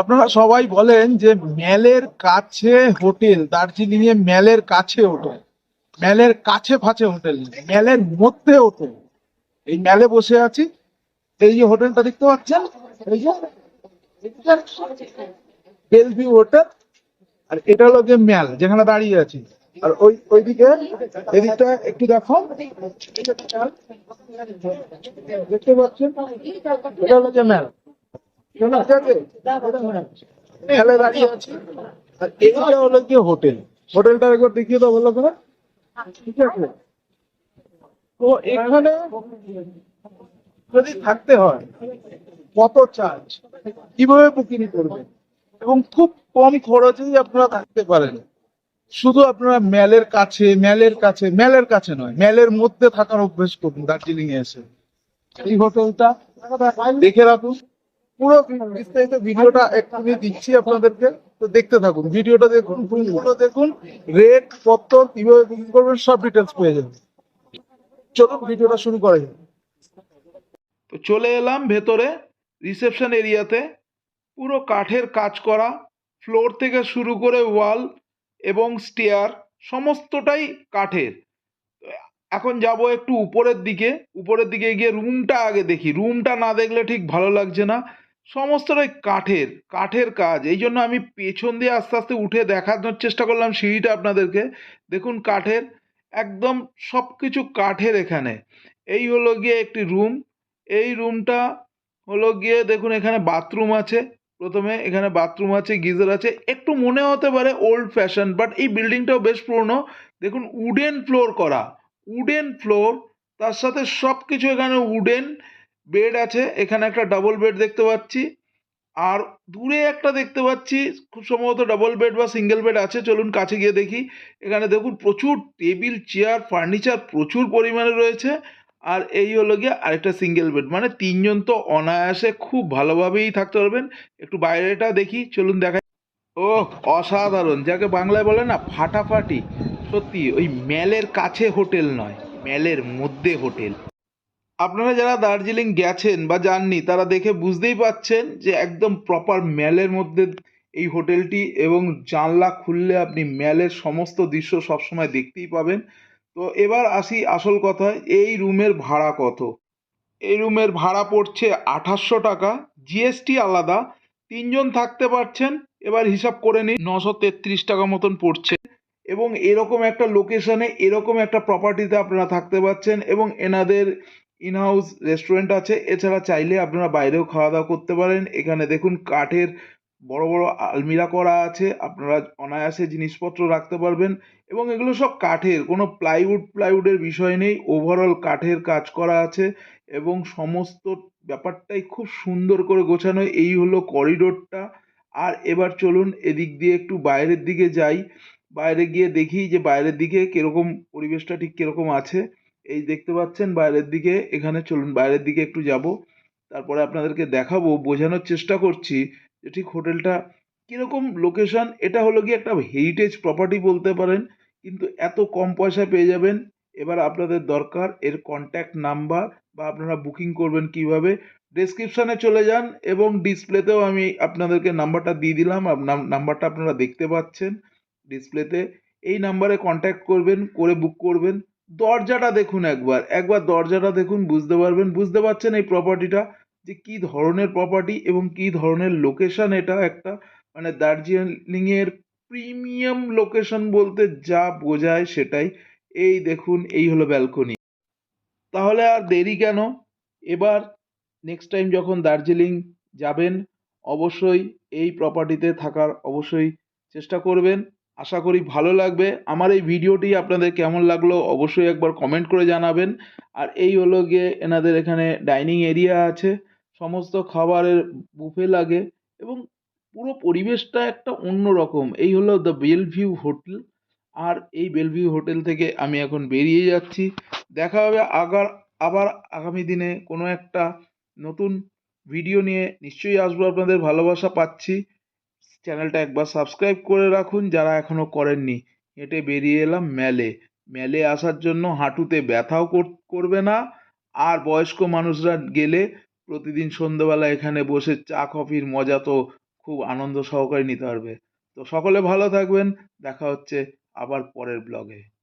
আপনারা সবাই বলেন যে ম্যালের কাছে হোটেল দার্জিলিং এ ম্যালের কাছে হোটেল ম্যালের কাছে ফাঁচে হোটেল ম্যালের মধ্যে হোটেল। এই ম্যালে বসে আছি, এই যে হোটেলটা দেখতে পাচ্ছেন, এই যে হোটেল, আর এটা হলো যে ম্যাল যেখানে দাঁড়িয়ে আছি। আর ওই, ওইদিকে, এদিকটা একটু দেখো। দেখতে পাচ্ছেন? এটা হলো যে ম্যাল ঠিক দাঁড়িয়ে আছি। আর এইটা হলো কি হোটেল? হোটেলটা একবার দেখিয়ে দাও বলো করে ঠিক আছে। তো এখানে যদি থাকতে হয় কত চার্জ কীভাবে বুকিং করবেন? এবং খুব কম খরচেই আপনারা থাকতে পারেন। শুধু আপনারা ম্যালের কাছে ম্যালের কাছে ম্যালের কাছে নয় ম্যালের মধ্যে থাকার অভ্যেস করুন দার্জিলিং এ এসে। এই হোটেলটা দেখে রাখুন। পুরো বিস্তারিত ভিডিওটা এক্ষুনি দিচ্ছি আপনাদেরকে। তো দেখতে থাকুন, ভিডিওটা দেখুন পুরো দেখুন রেট কত কীভাবে বুকিং করবেন, সব ডিটেলস পেয়ে যাবেন। চলুন ভিডিওটা শুরু করা তো চলে এলাম ভেতরে রিসেপশন এরিয়াতে। পুরো কাঠের কাজ করা ফ্লোর থেকে শুরু করে ওয়াল এবং স্টেয়ার সমস্তটাই কাঠের। এখন যাব একটু উপরের দিকে। উপরের দিকে গিয়ে রুমটা আগে দেখি। রুমটা না দেখলে ঠিক ভালো লাগছে না। সমস্তটাই কাঠের কাঠের কাজ। এই জন্য আমি পেছন দিয়ে আস্তে আস্তে উঠে দেখানোর চেষ্টা করলাম সিঁড়িটা আপনাদেরকে। দেখুন কাঠের, একদম সব কিছু কাঠের এখানে। এই হলো গিয়ে একটি রুম। এই রুমটা হলো গিয়ে দেখুন এখানে বাথরুম আছে। প্রথমে এখানে বাথরুম আছে, গিজার আছে। একটু মনে হতে পারে ওল্ড ফ্যাশন বাট এই বিল্ডিংটাও বেশ পুরনো। দেখুন উডেন ফ্লোর করা। উডেন ফ্লোর তার সাথে সব কিছু এখানে উডেন বেড আছে, এখানে একটা ডাবল বেড দেখতে পাচ্ছি। আর দূরে একটা দেখতে পাচ্ছি, খুব সম্ভবত ডাবল বেড বা সিঙ্গেল বেড আছে, চলুন কাছে গিয়ে দেখি। এখানে দেখুন প্রচুর টেবিল চেয়ার ফার্নিচার প্রচুর পরিমাণে রয়েছে। আর এই হলো গিয়ে আরেকটা সিঙ্গেল বেড মানে তিনজন তো অনায়াসে খুব ভালোভাবেই থাকতে পারবেন। একটু বাইরেটা দেখি, চলুন দেখা ও, অসাধারণ, যাকে বাংলায় বলে না, ফাটাফাটি। সত্যি, ওই ম্যালের কাছে হোটেল নয় ম্যালের মধ্যে হোটেল। আপনারা যারা দার্জিলিং গেছেন বা যাননি, তারা দেখে বুঝতেই পাচ্ছেন যে একদম প্রপার ম্যালের মধ্যে এই হোটেলটি এবং জানলা খুললে আপনি ম্যালের সমস্ত দৃশ্য সবসময় দেখতেই পাবেন। তো এবার আসি আসল কথায়, এই রুমের ভাড়া কত? এই রুমের ভাড়া পড়ছে আঠাশশো টাকা জিএসটি আলাদা, তিনজন থাকতে পারছেন, এবার হিসাব করে নিন, নশো তেত্রিশ টাকা মতন পড়ছে। এবং এরকম একটা লোকেশনে এরকম একটা প্রপার্টিতে আপনারা থাকতে পারছেন এবং এনাদের ইনহাউস রেস্টুরেন্ট আছে। এছাড়া চাইলে আপনারা বাইরেও খাওয়া দাওয়া করতে পারেন। এখানে দেখুন কাঠের বড় বড় আলমিরা করা আছে। আপনারা অনায়াসে জিনিসপত্র রাখতে পারবেন। এবং এগুলো সব কাঠের, কোনো প্লাইউড প্লাইউডের বিষয় নেই। ওভারঅল কাঠের কাজ করা আছে। এবং সমস্ত ব্যাপারটাই খুব সুন্দর করে গোছানো। এই হলো করিডোরটা আর এবার চলুন এদিক দিয়ে একটু বাইরের দিকে যাই। বাইরে গিয়ে দেখি যে বাইরের দিকে কীরকম পরিবেশটা ঠিক কীরকম আছে। এই দেখতে পাচ্ছেন বাইরের দিকে, এখানে চলুন বাইরের দিকে একটু যাব। তারপরে আপনাদেরকে দেখাবো, বোঝানোর চেষ্টা করছি যে ঠিক হোটেলটা কীরকম লোকেশন এটা হলো কি একটা হেরিটেজ প্রপার্টি বলতে পারেন, কিন্তু এত কম পয়সা পেয়ে যাবেন। এবার আপনাদের দরকার, এর কন্ট্যাক্ট নাম্বার বা আপনারা বুকিং করবেন কীভাবে ডেসক্রিপশানে চলে যান এবং ডিসপ্লেতেও আমি আপনাদেরকে নাম্বারটা দিয়ে দিলাম নাম্বারটা আপনারা দেখতে পাচ্ছেন ডিসপ্লেতে এই নাম্বারে কন্ট্যাক্ট করবেন, করে বুক করবেন। দরজাটা দেখুন একবার একবার দরজাটা দেখুন, বুঝতে পারবেন, বুঝতে পারছেন এই প্রপার্টিটা যে কি ধরনের প্রপার্টি এবং কি ধরনের লোকেশন এটা একটা মানে দার্জিলিংয়ের প্রিমিয়াম লোকেশন বলতে যা বোঝায় সেটাই। এই দেখুন, এই হলো ব্যালকনি তাহলে আর দেরি কেন? এবার নেক্সট টাইম যখন দার্জিলিং যাবেন, অবশ্যই এই প্রপার্টিতে থাকার অবশ্যই চেষ্টা করবেন। আশা করি ভালো লাগবে। আমার এই ভিডিওটি আপনাদের কেমন লাগল অবশ্যই একবার কমেন্ট করে জানাবেন। আর এই হলো গিয়ে এনাদের এখানে ডাইনিং এরিয়া আছে। সমস্ত খাবারের বুফে লাগে এবং পুরো পরিবেশটা একটা অন্য রকম। এই হলো দ্য বেলভিউ হোটেল আর এই বেলভিউ হোটেল থেকে আমি এখন বেরিয়ে যাচ্ছি। দেখা হবে আগার, আবার আগামী দিনে কোনো একটা নতুন ভিডিও নিয়ে। নিশ্চয়ই আসব আপনাদের ভালোবাসা পাচ্ছি। চ্যানেলটা একবার সাবস্ক্রাইব করে রাখুন যারা এখনও করেননি। হেঁটে বেরিয়ে এলাম ম্যালে ম্যালে আসার জন্য হাঁটুতে ব্যথাও কর- করবে না। আর বয়স্ক মানুষরা গেলে প্রতিদিন সন্ধ্যেবেলা এখানে বসে চা, কফির মজা তো খুব আনন্দ সহকারে নিতে পারবে। তো সকলে ভালো থাকবেন। দেখা হচ্ছে আবার পরের ব্লগে